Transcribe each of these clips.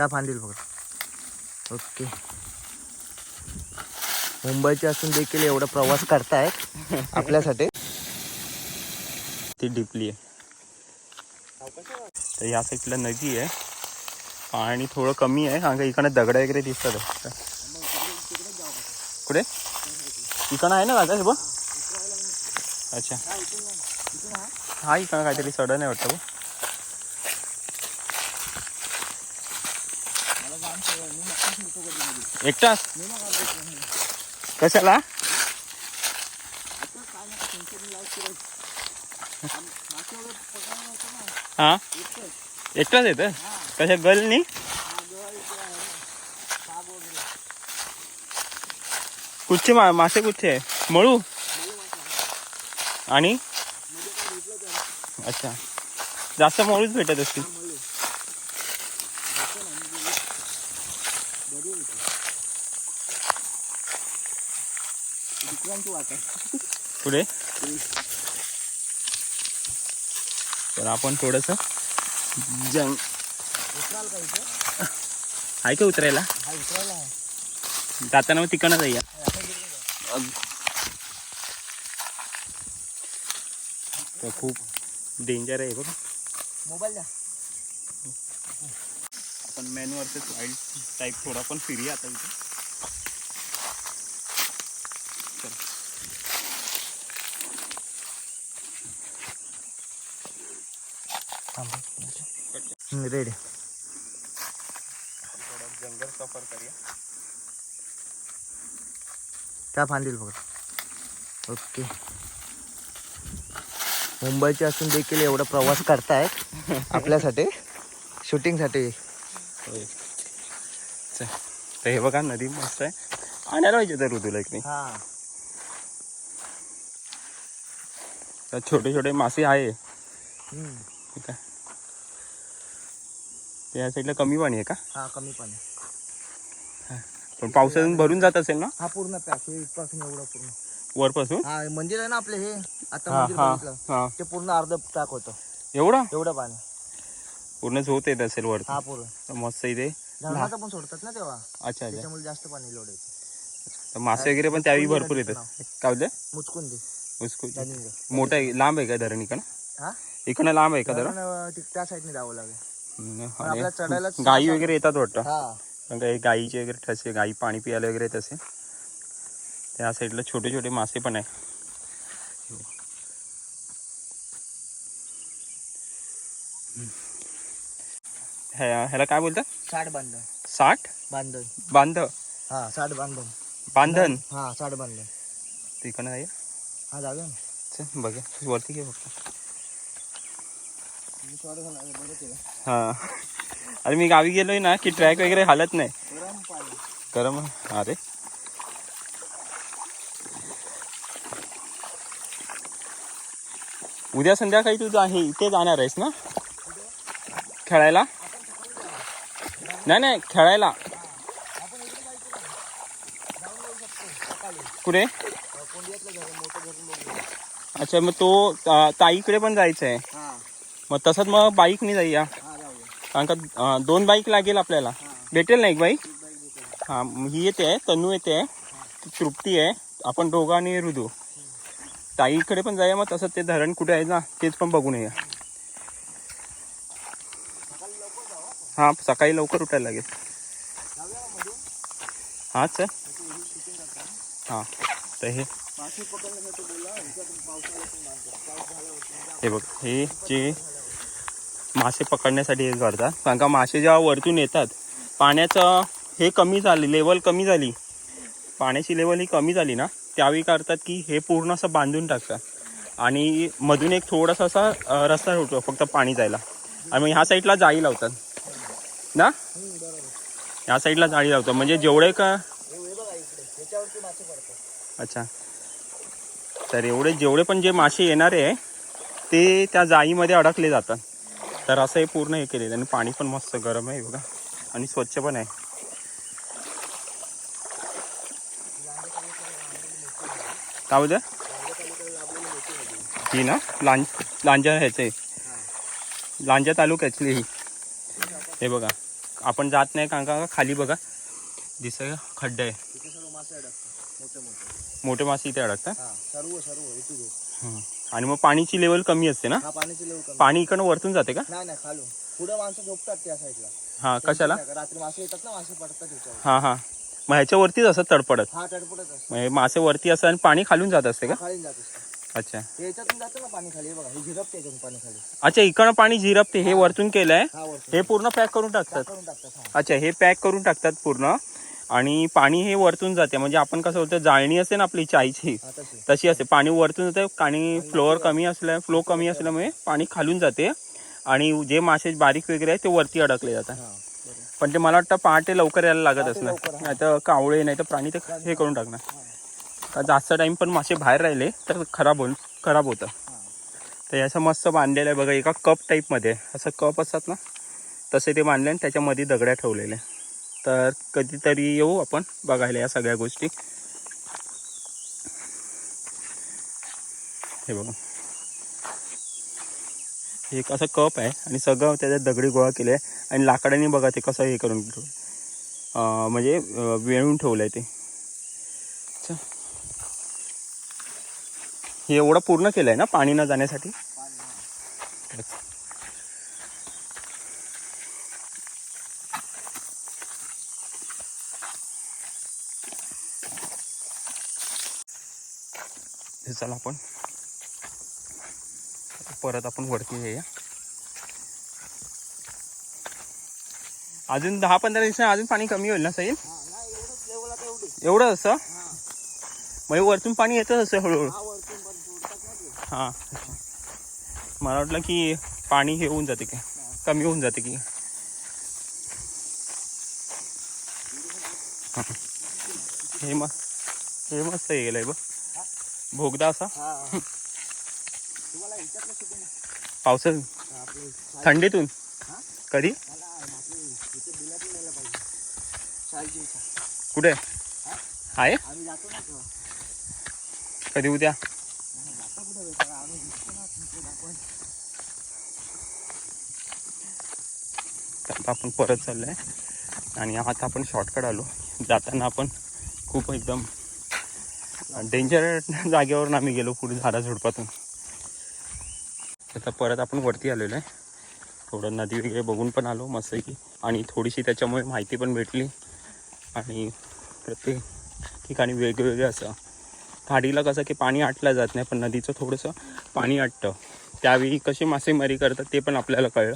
त्या फांदील फक्त ओके. मुंबईचे असून देखील एवढा प्रवास करतायत. आपल्यासाठी. ती डिपली आहे. तर या साईडला नदी आहे. पाणी थोडं कमी आहे. का इकडे दगड वगैरे दिसतात. कुठे? इकडं आहे ना दादा हे बघ. अच्छा. हा इकडं काहीतरी सडन आहे वाटतं एकटाच कशाला? हा? एकटाच येतं कशा गलनी कुठचे मा मासे कुठचे आहे? मळू? आणि? अच्छा. जास्त मळूच भेटत असतील. पुढे. तर आपण थोडस जंग. आहे का उतरायला? जाताना मग तिकडनं तर खूप डेंजर आहे बघ. मोबाईल द्या. आपण मॅन वर्सेस वाईल्ड टाईप थोडा पण फिरूया आता इथे. रेडी जंगल सफर करूया त्या फांदील फक्त ओके मुंबईचे असून देखील एवढा प्रवास करतायत आपल्यासाठी शूटिंगसाठी. तर हे बघा नदी मस्त आहे. आणायला पाहिजे तर ऋतूला एक नाही. हा. छोटे छोटे मासे आहे. ठीक आहे. त्या साईडला कमी पाणी आहे का? हा कमी पाणी. पण पावसातून भरून जात असेल ना? हा पूर्ण पॅक हे इथपासून एवढं पूर्ण. वरपासून? हा मंदिर आहे ना आपले हे? आता हा मंदिर हा बघितलं. ते पूर्ण अर्ध पॅक होतं. एवढा? एवढं पाणी. पूर्ण झोत येत असेल वर हा पूर्ण. मस्त इथे. धरणाचं पण सोडतात ना तेव्हा. अच्छा अच्छा. त्याच्यामुळे जास्त पाणी लोड येते. तर मासे वगैरे पण त्यावेळी भरपूर येतात. काय बोलते मुचकून दे उसको धनिंग. मोठा आहे लांब आहे का धरण इकडं? हा? इकडं लांब आहे का धरण धरण, अं, ति- त्या साईडने जावं लागेल. गाई वगैरे येतात वाटतं. कारण गाईचे वगैरे ठसे गाई पाणी प्यायला वगैरे येत असे त्या साईडला छोटे छोटे मासे पण आहे. ह्या- ह्याला काय बोलतात? साठ बांधण साठ? बांधण बांध हा साठ बांधण बांधन? हा साठ बांधण तिकडनं जाऊया. हा जाऊया ना. बघा वरती घे फक्त मी थोडं झालं, अरे बरं केलं. हा. अरे मी गावी गेलोय ना की ट्रॅक वगैरे हालत नाही. गरम अरे उद्या संध्याकाळी तू आहे इथे जाणार आहेस ना? खेळायला? नाही नाही खेळायला. कुठे? अच्छा मग तो ताईकडे पण जायचं आहे मग तसंच मग बाईकने जाऊया. कारण का दोन बाईक लागेल आपल्याला. भेटेल ना एक बाईक हा ही येते आहे तनू येते आहे तृप्ती आहे. आपण दोघं आणि ऋतू ताईकडे पण जाऊया मग तसं ते धरण कुठे आहे ना तेच पण बघून येऊया. हा सकाळी लवकर उठायला लागेल. हा सर हा तर हे हे बघ हे जे मासे पकडण्यासाठी हे करतात. कारण का मासे जेव्हा वरतून येतात पाण्याचं हे कमी झाली लेवल कमी झाली. पाण्याची लेवल ही कमी झाली ना त्यावेळी करतात की हे पूर्ण असं बांधून टाकतात. आणि मधून एक थोडासा असा रस्ता होतो फक्त पाणी जायला. आणि मग ह्या साईडला जाळी लावतात. ना? ह्या साईडला जाळी लावतात. म्हणजे जेवढे का अच्छा. तर एवढे जेवढे पण जे मासे येणारे आहे ते त्या जाळीमध्ये अडकले जातात. तर असं हे पूर्ण हे केलेलं आणि पाणी पण मस्त गरम आहे बघा. आणि स्वच्छ पण आहे. काय बोलते ही ना लांज लांजा ह्याचे लांजा तालुक्यातली ही. हे बघा. आपण जात नाही का? खाली बघा. दिसत खड्डा खड्डे आहे तिथे सर्व मासे अडकतात मोठे मोठे मासे इथे अडकतात? हा सर्व सर्व. हं. आणि मग पाणीची लेवल कमी असते ना? हा पाण्याची लेव कमी. पाणी इकडनं वरतून जाते का? नाही नाही खालून. पुढे माणसं झोपतात त्या साईडला हा कशाला? रात्री मासे येतात ना मासे पडतात त्याच्यावर. हा हा. मग ह्याच्यावरतीच असं तडपडत. हा तडपडत असतं. म्हणजे मासे वरती असतात आणि पाणी खालून जात असते का? खाली जात असतं. अच्छा. हे याच्यातून जातं ना पाणी खाली हे बघा हे झिरपते याच्यातून पाणी खाली. अच्छा इकडनं पाणी झिरपते हे वरतून केलंय. हा वरती हे पूर्ण पॅक करून टाकतात. करून टाकतात हा. अच्छा हे पॅक करून टाकतात पूर्ण. आणि पाणी हे वरतून जाते. म्हणजे आपण कसं होतं जाळणी असते ना आपली चायची तशी. असते. पाणी वरतून जाते आणि फ्लोअर कमी असल्या फ्लो कमी असल्यामुळे पाणी खालून जाते. आणि जे मासे बारीक वगैरे आहेत ते वरती अडकले जातात. पण ते मला वाटतं पहाटे लवकर यायला लागत असणार. नाही तर कावळे नाही तर प्राणी ते हे करून टाकणार. का जास्त टाइम पण मासे बाहेर राहिले तर खराब होईल खराब होतं. तर असं मस्त बांधलेलं आहे बघा एका कप टाईपमध्ये असं कप असतात ना तसे ते बांधले आणि त्याच्यामध्ये दगड्या ठेवलेल्या. तर कधीतरी येऊ आपण बघायला या सगळ्या गोष्टी. हे बघा. हे एक असं कप आहे आणि सगळं त्याच्यात दगडी गोळा केले आहे. आणि लाकडाने बघा ते कसं हे करून ठेवलं म्हणजे वेळून ठेवलं आहे ते हे एवढं पूर्ण केलं आहे ना पाणी न जाण्यासाठी? चला आपण. परत आपण वरती येऊया अजून दहा पंधरा दिवसांनी अजून पाणी कमी होईल ना हा आता एवढी. असं? म्हणजे वरतून पाणी येतच असं हळूहळू. हा हां. मला वाटलं की पाणी हे होऊन जाते की कमी होऊन जाते की. हां. हे मस्त हे मस्त हे गेलंय बघ. भोगदा असा? आपली थंडीतून? कधी? कुठे? आहे? कधी उद्या? आपण परत चाललोय. आणि आता आपण शॉर्टकट आलो. जाताना आपण खूप एकदम डेंजर जागेवरून आम्ही गेलो पुढे झाडा झुडपातून. आता परत आपण वरती आलेलो आहे. थोडं नदी वगैरे बघून पण आलो मस्त की आणि थोडीशी त्याच्यामुळे माहिती पण भेटली. आणि प्रत्येक ठिकाणी वेगवेगळे असं. खाडीला कसं की पाणी आटलं जात नाही पण नदीचं थोडंसं पाणी आटतं. त्यावेळी कशी मासेमारी करतात ते पण आपल्याला कळलं.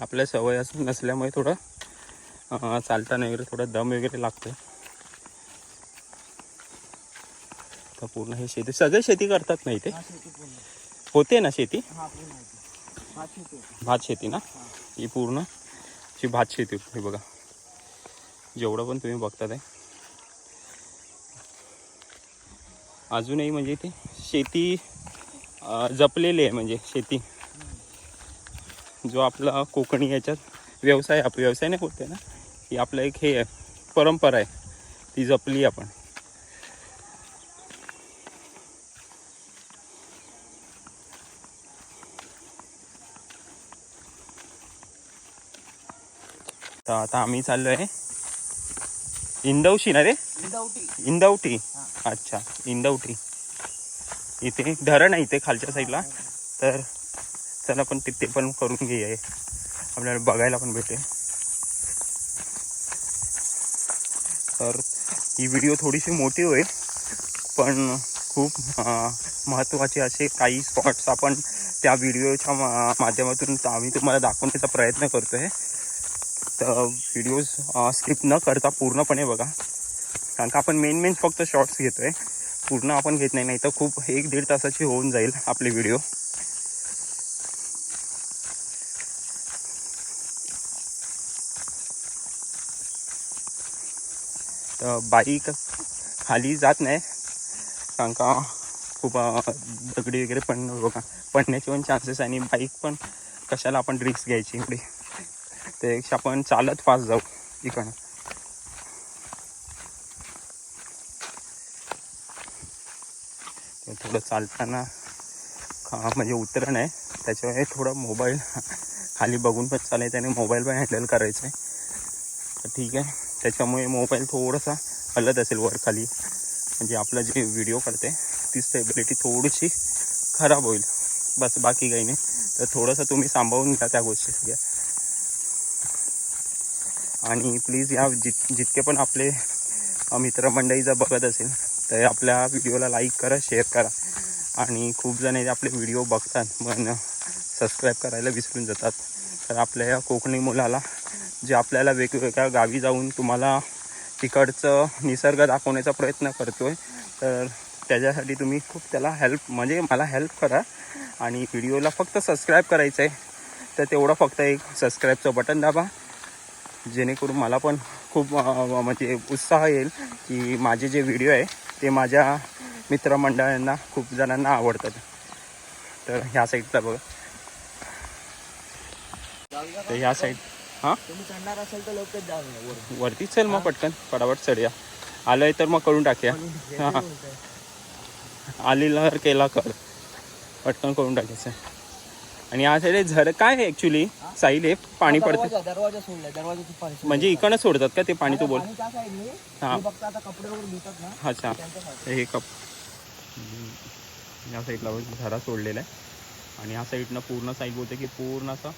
आपल्या सवय असं नसल्यामुळे थोडं चालताना वगैरे थोडं दम वगैरे लागतो. तर पूर्ण हे शेती सगळे शेती करतात नाही ते होते ना शेती? होती होती. भात शेती ना? ही. पूर्ण अशी भात शेती हे बघा. जेवढं पण तुम्ही बघतात आहे. अजूनही म्हणजे ते शेती जपलेली आहे म्हणजे शेती. जो आपला कोकणी याच्यात व्यवसाय आप व्यवसाय नाही बोलते ना? ही आपलं एक हे आहे परंपरा आहे ती जपली आपण. तर आता आम्ही चाललो आहे इंदवशी ना रे? हा. अच्छा इंदवटी इथे धरण आहे इथे खालच्या साईडला. तर चला पण तिथे पण करून घेऊया. आपल्याला बघायला पण भेटेल. तर ही व्हिडिओ थोडीशी मोठी होईल. पण खूप महत्त्वाचे असे काही स्पॉट्स आपण त्या व्हिडिओच्या मा माध्यमातून आम्ही तुम्हाला दाखवण्याचा प्रयत्न करतो आहे तर व्हिडिओज स्किप न करता पूर्णपणे बघा. कारण का आपण मेन मेन फक्त शॉर्ट्स घेतोय. पूर्ण आपण घेत नाही नाही तर खूप एक दीड तासाची होऊन जाईल आपले व्हिडिओ तर बाईक खाली जात नाही. कारण का खूप दगडी वगैरे पण बघा पडण्याचे पण चान्सेस आणि बाईक पण कशाला आपण रिक्स घ्यायची एवढी. त्यापेक्षा आपण चालत फास्ट जाऊ इकडं. थोडं चालताना म्हणजे उतरण आहे. त्याच्यामुळे थोडं मोबाईल खाली बघून पण चालायचं आणि मोबाईल पण हँडल करायचं आहे तर ठीक आहे. त्याच्यामुळे मोबाईल थोडासा हलत असेल वर खाली म्हणजे आपलं जे व्हिडिओ करते ती स्टेबिलिटी थोडीशी खराब होईल. बस बाकी काही नाही. तर थोडंसं तुम्ही सांभाळून घ्या त्या गोष्टी सगळ्या. आणि प्लीज या जित जितके पण आपले मित्रमंडळी जर बघत असेल तर आपल्या व्हिडिओला लाईक करा शेअर करा. आणि खूप जण आपले व्हिडिओ बघतात पण सबस्क्राईब करायला विसरून जातात. तर आपल्या या कोकणी मुलाला जे आपल्याला वेगवेगळ्या गावी जाऊन तुम्हाला तिकडचं निसर्ग दाखवण्याचा प्रयत्न करतो आहे तर त्याच्यासाठी तुम्ही खूप त्याला हेल्प म्हणजे मला हेल्प करा. आणि व्हिडिओला फक्त सबस्क्राईब करायचं आहे तर तेवढं फक्त एक सबस्क्राईबचं बटन दाबा. जेणेकरून मला पण खूप म्हणजे उत्साह येईल की माझे जे व्हिडिओ आहे ते माझ्या मित्रमंडळांना खूप जणांना आवडतात. तर ह्या साईडचा बघा. तर ह्या साईड हां? तुम्ही चढणार असेल तर लवकर जाऊन वर वरती चल मग पटकन फटाफट चढूया. आलोय तर मग करून टाकूया. हां. आलेला केला कर. पटकन करून टाकायचं. आणि या साईड झर काय आहे ॲक्च्युली साईल हे पाणी पडतं. दरवाजा दरवाजा सोडलाय दरवाजाचं पाणी सोडलंय. म्हणजे इकडनं सोडतात का ते पाणी तू बोल? पाणी त्या साईडने हा. फक्त आता कपडे वगैरे धुतात ना अच्छा. हे कप या साईडला झरा सोडलेला आहे. आणि ह्या साईडनं पूर्ण साईड बोलते की पूर्ण असं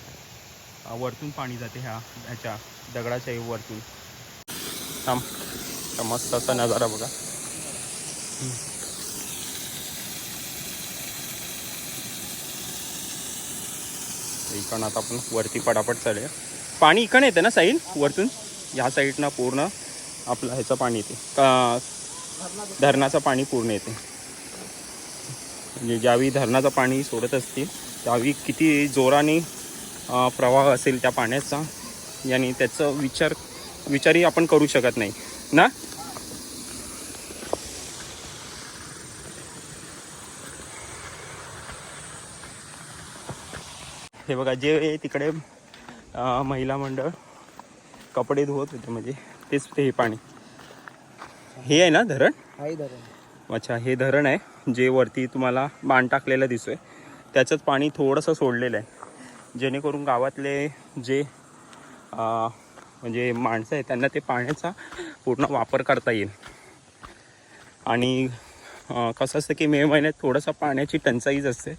वरतून पाणी जाते ह्या ह्याच्या दगडाच्या वरतून. थांब. मस्त असा नजारा बघा. इकडनं आता आपण वरती पटापट चालूया. पाणी इकडे येतं ना साईड वरतून? ह्या साईडनं पूर्ण आपलं ह्याचं पाणी येते. का धरणाचं पाणी पूर्ण येते. म्हणजे ज्यावेळी धरणाचं पाणी सोडत असतील त्यावेळी किती जोराने प्रवाह असेल त्या पाण्याचा याने त्याचं विचार विचारही आपण करू शकत नाही. ना? हे बघा जे तिकडे महिला मंडळ कपडे धुवत होते म्हणजे तेच ते हे पाणी. हे आहे ना धरण? धरण. अच्छा हे धरण आहे जे वरती तुम्हाला बाण टाकलेलं दिसतोय. त्याचंच पाणी थोडंसं सोडलेलं आहे. जेणेकरून गावातले जे म्हणजे माणसं आहेत त्यांना ते पाण्याचा पूर्ण वापर करता येईल. आणि कसं असतं की मे महिन्यात थोडंसं पाण्याची टंचाईच असते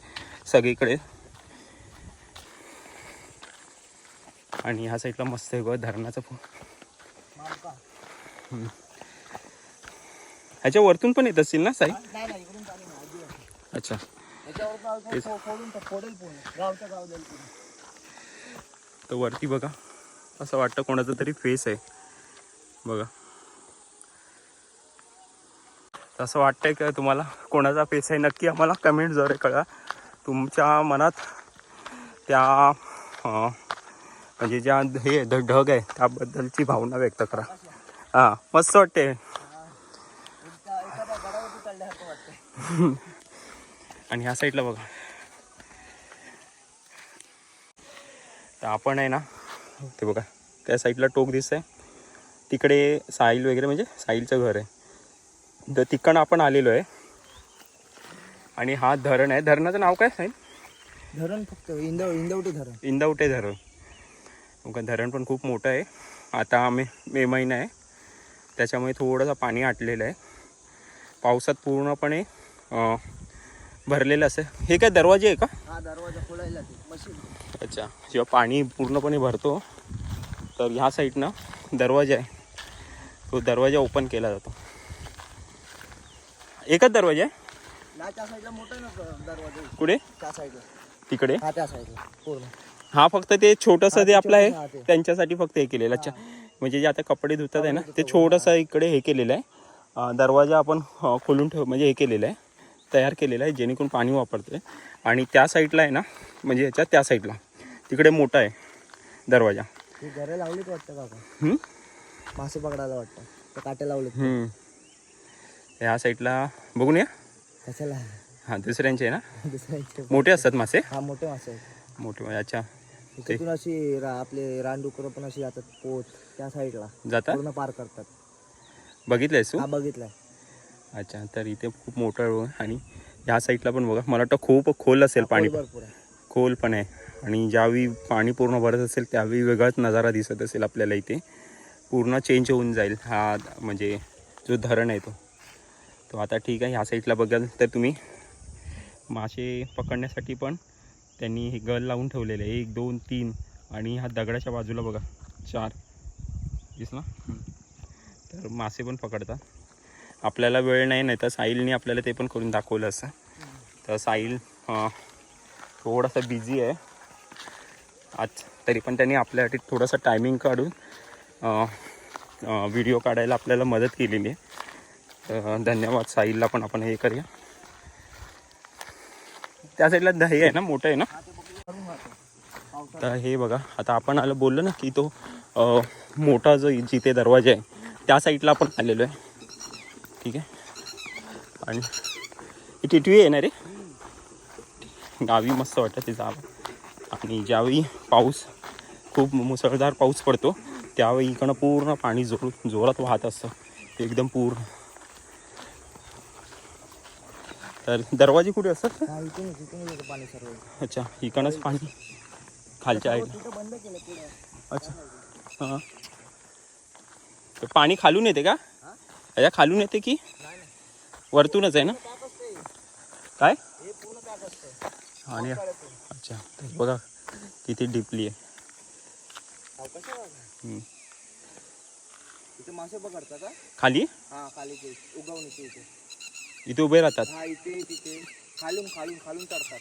सगळीकडे. आणि ह्या साईडला मस्त आहे बघ धरणाचं फु- मालका ह्याच्या वरतून पण येत असतील ना साई. अच्छा. तर वरती बघा. असं वाटतं कोणाचा तरी फेस आहे. बघा. असं वाटतंय का तुम्हाला कोणाचा फेस आहे? नक्की आम्हाला कमेंटद्वारे कळवा. तुमच्या मनात त्या म्हणजे ज्या हे ढग आहे त्याबद्दलची भावना व्यक्त करा. हां मस्त वाटते आणि ह्या साईडला बघा. तर आपण आहे ना ते बघा त्या साईडला टोक दिसतंय. तिकडे साईल वगैरे म्हणजे साईलचं घर आहे. तर तिकडं आपण आलेलो आहे. आणि हा धरण आहे. धरणाचं नाव काय साईल? धरण फक्त इंदव इंदवटी धरण. इंदावटे धरण. बघा धरण पण खूप मोठं आहे. आता मे मे महिना आहे. त्याच्यामुळे थोडंसं पाणी आटलेलं आहे. पावसात पूर्णपणे भरलेलं असं. हे काय दरवाजे आहे का? हा दरवाजा खोलायला ते मशीन. अच्छा. जेव्हा पाणी पूर्णपणे भरतो तर ह्या साईडनं दरवाजा आहे. तो दरवाजा ओपन केला जातो. एकच दरवाजा आहे? ना त्या साईडला मोठा ना दरवाजा. कुठे? त्या साईडला. तिकडे? हा त्या साईडला. पूर्ण. हा फक्त ते छोटंसं ते आपलं हा, आहे ते. त्यांच्यासाठी फक्त हे केलेलं. अच्छा. म्हणजे जे आता कपडे धुतात आहे ना ते छोटंसं इकडे हे केलेलं आहे. अं, दरवाजा आपण अं, खोलून ठेव म्हणजे हे केलेलं आहे. तयार केलेलं आहे जेणेकरून पाणी वापरतोय. आणि त्या साईडला आहे ना म्हणजे ह्याच्या त्या साईडला. तिकडे मोठा आहे दरवाजा. ती घरं लावलीच वाटतं काका हम्म? मासे पकडायला वाटतं. काटे लावलेत हम्म. ह्या साईडला बघून या. कशाला? हां दुसऱ्यांचे आहे ना? दुसऱ्यांचे. मोठे असतात मासे? हा मोठे मासे आहेत. मोठे अच्छा तिथून अशी रा- आपले रानडुकरं पण अशी जातात पोत त्या साईडला. जातात? पूर्ण पार करतात. बघितलंयस तू? हा बघितलाय. अच्छा तर इथे खूप मोठं आणि ह्या साईडला पण बघा मला वाटतं खूप खोल असेल पाणी खोल पण आहे. आणि ज्यावेळी पाणी पूर्ण भरत असेल त्यावेळी वेगळाच नजारा दिसत असेल आपल्याला इथे. पूर्ण चेंज होऊन जाईल हा म्हणजे जो धरण आहे तो. तो आता ठीक आहे ह्या साईडला बघाल तर तुम्ही. मासे पकडण्यासाठी पण त्यांनी हे गल लावून ठेवलेले आहे. एक दोन तीन आणि ह्या दगडाच्या बाजूला बघा चार. दिसला. तर मासे पण पकडतात. आपल्याला वेळ नाही नाही तर साहिलने आपल्याला ते पण करून दाखवलं असं. तर साहिल थोडासा बिझी आहे. आज तरी पण त्यांनी आपल्यासाठी थोडंसं टायमिंग काढून व्हिडिओ काढायला आपल्याला मदत केलेली आहे. तर धन्यवाद साहिलला पण आपण हे करूया. त्या साईडला दही आहे ना मोठं आहे ना? तर हे बघा आता आपण आलं बोललो ना की तो मोठा जो जिथे दरवाजा आहे त्या साईडला आपण आलेलो आहे. ठीक आहे. आणि ही टिटवी आहे. ना रे गावी मस्त वाटतं ते जावं. आणि ज्यावेळी पाऊस खूप मुसळधार पाऊस पडतो त्यावेळी इकडं पूर्ण पाणी जोर जोरात वाहत असतं. एकदम पूर्ण. तर दरवाजे कुठे असतात? पाणी सर्व. अच्छा इकडंच पाणी खालच्या आहे. अच्छा. हां. तर पाणी खालून येते का? अच्छा खालून येते की? वरतूनच आहे ना? काय? आणि अच्छा तर बघा किती डिपली आहे. मासे पकडतात का? खाली? हा खाली ते उगवणीचे इथे. इथे उभे राहतात? हा इथे तिथे. खालून खालून खालून चढतात.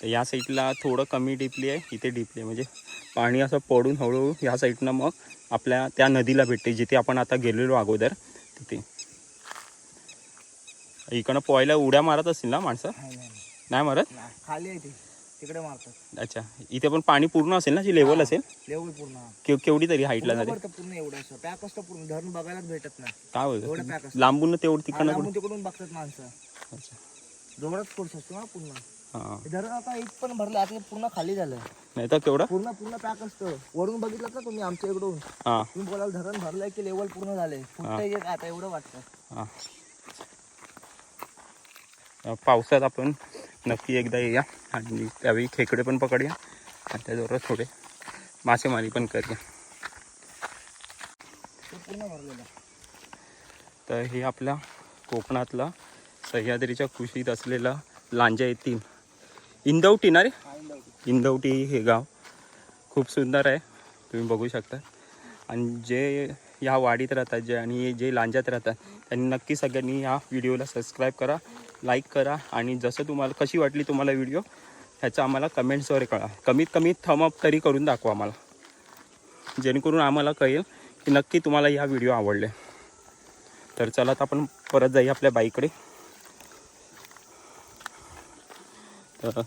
तर या साईडला थोडं कमी डिपली आहे इथे डिपली आहे. म्हणजे पाणी असं पडून हळूहळू या साईडनं मग आपल्या त्या नदीला भेटते जिथे आपण आता गेलेलो अगोदर. तिथे इकडनं पोहायला उड्या मारत असतील ना माणसं? नाही, मारत. खाली आहे तिकडे मारतात. अच्छा. इथे पण पाणी पूर्ण असेल ना? जी लेवल असेल? लेवल पूर्ण केव केवढी तरी हाईटला जाते भरतं पूर्ण एवढं असं. पॅक असतं पूर्ण. धरण बघायलाच भेटत काय एवढं बोलतो पॅक असतं. लांबून तेवढं तिकडनं बघतात माणसं. अच्छा. कोर्स असतो ना पूर्ण. हां. धरण आता एक पण भरलं आता पूर्ण खाली झालं. नाही तर केवढं? पूर्ण पूर्ण पॅक असतं. वरून बघितलं ना तुम्ही आमच्या इकडून. हां. तुम्ही बोलाल धरण भरलंय की लेवल पूर्ण झालंय? काय आता एवढं वाटतं? हां. पावसात आपण नक्की एकदा येऊया आणि त्यावेळी खेकडे पण पकडूया आणि त्याच्याबरोबर थोडे मासेमारी पण करूया. ते पूर्ण भरलेलं. तर हे आपल्या कोकणातला सह्याद्रीच्या कुशीत असलेला लांजा येथील इंदवटी ना रे? इंदवटी हे गाव. खूप सुंदर आहे. तुम्ही बघू शकता. आणि जे ह्या वाडीत राहतात जे आणि जे लांजात राहतात त्यांनी नक्की सगळ्यांनी ह्या व्हिडिओला सबस्क्राईब करा लाईक करा आणि जसं तुम्हाला कशी वाटली तुम्हाला व्हिडिओ ह्याचं आम्हाला कमेंट्सद्वारे कळा कमीत कमी थमअप तरी करून दाखवा आम्हाला. जेणेकरून आम्हाला कळेल की नक्की तुम्हाला ह्या व्हिडिओ आवडले. तर चला आता आपण परत जाऊया आपल्या बाईकडे. तर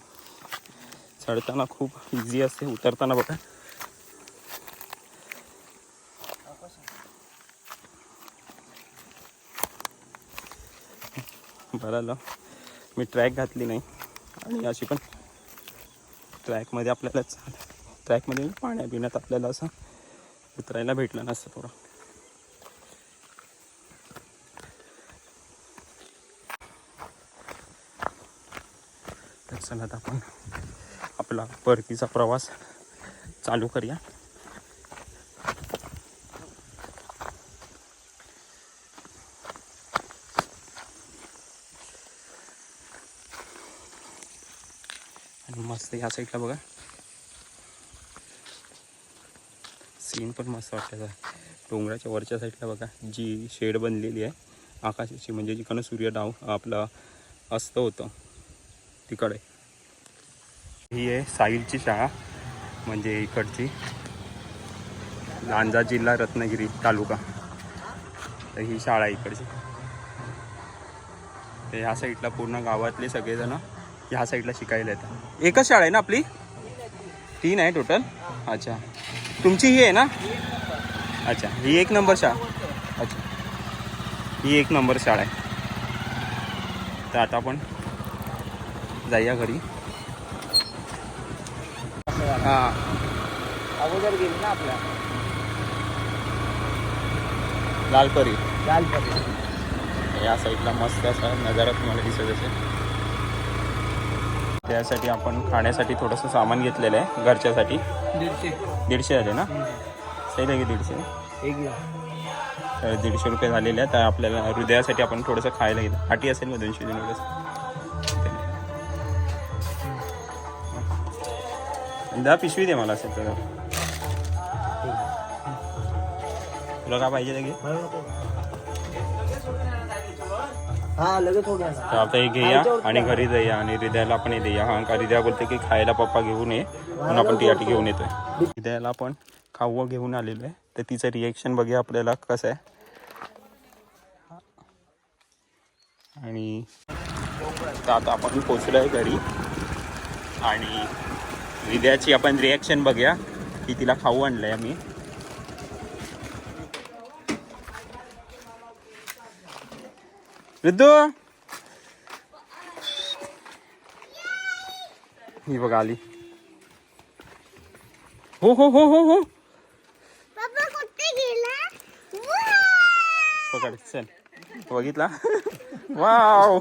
चढताना खूप इझी असते उतरताना बघा. बरं मी ट्रॅक घातली नाही. आणि अशी पण ट्रॅकमध्ये आपल्याला ट्रॅकमध्ये पाण्या पिण्यात आपल्याला असं उतरायला भेटलं नसतं थोडं. तर चला आता आपण आपला परतीचा प्रवास चालू करूया. आणि मस्त ह्या साईडला बघा. सीन पण मस्त वाटतं डोंगराच्या वरच्या साईडला बघा. जी शेड बनलेली आहे आकाशाची. म्हणजे जिकडनं सूर्य डाव आपला अस्त होतं तिकडे. ही आहे साहिलची शाळा म्हणजे इकडची. लांजा जिल्हा रत्नागिरी तालुका. तर ही शाळा आहे इकडची. तर ह्या साईडला पूर्ण गावातले सगळेजण ह्या साईडला शिकायला येतात. एकच शाळा आहे ना आपली? तीन आहे टोटल अच्छा. तुमची ही आहे ना? अच्छा. ही एक नंबर शाळा. अच्छा. ही एक नंबर शाळा आहे. तर आता आपण जाऊया घरी. हां. अगोदर गेली ना आपल्या. लालपरी. लाल परी या साईडला मस्त असा नजारा तुम्हाला दिसत असेल. त्यासाठी आपण खाण्यासाठी थोडंसं सामान घेतलेलं आहे घरच्यासाठी. दीडशे. दीडशे झाले ना? सही लागे दीडशे. एक तर दीडशे रुपये झालेले आहेत. तर आपल्याला हृदयासाठी आपण थोडंसं खायला घेतलं हाटी असेल ना दोनशे दोन दहा पिशवी दे मला असेल तर. तुला काय पाहिजे ते घे हा लगेच हो तर आता हे घेऊया आणि घरी जाऊया आणि हृदयाला पण हे देऊया. हा का हृदया बोलते की खायला पप्पा घेऊन ये म्हणून आपण तिसाठी घेऊन येतोय. हृदयाला आपण खाऊ घेऊन आलेलो आहे. तर तिचं रिएक्शन बघूया आपल्याला कसं आहे. आणि आता आपण पोचलो आहे घरी. आणि हृदयाची आपण रिॲक्शन बघूया. की तिला खाऊ आणलंय आम्ही. रिद्धू! ही बघ आली. हो हो हो हो हो. पकड चल. बघितला? वाव!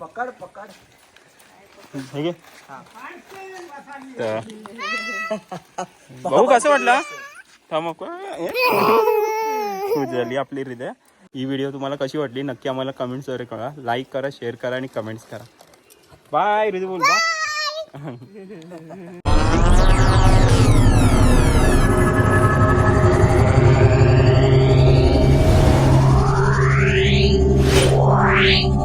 पकड पकड. हे भाऊ कसं वाटला? थांब खूप झाली आपली हृदय ही व्हिडिओ तुम्हाला कशी वाटली? नक्की आम्हाला कमेंट्सवर कळा लाईक करा शेअर करा आणि कमेंट्स करा. बाय हृदय बोल. बा Yeah.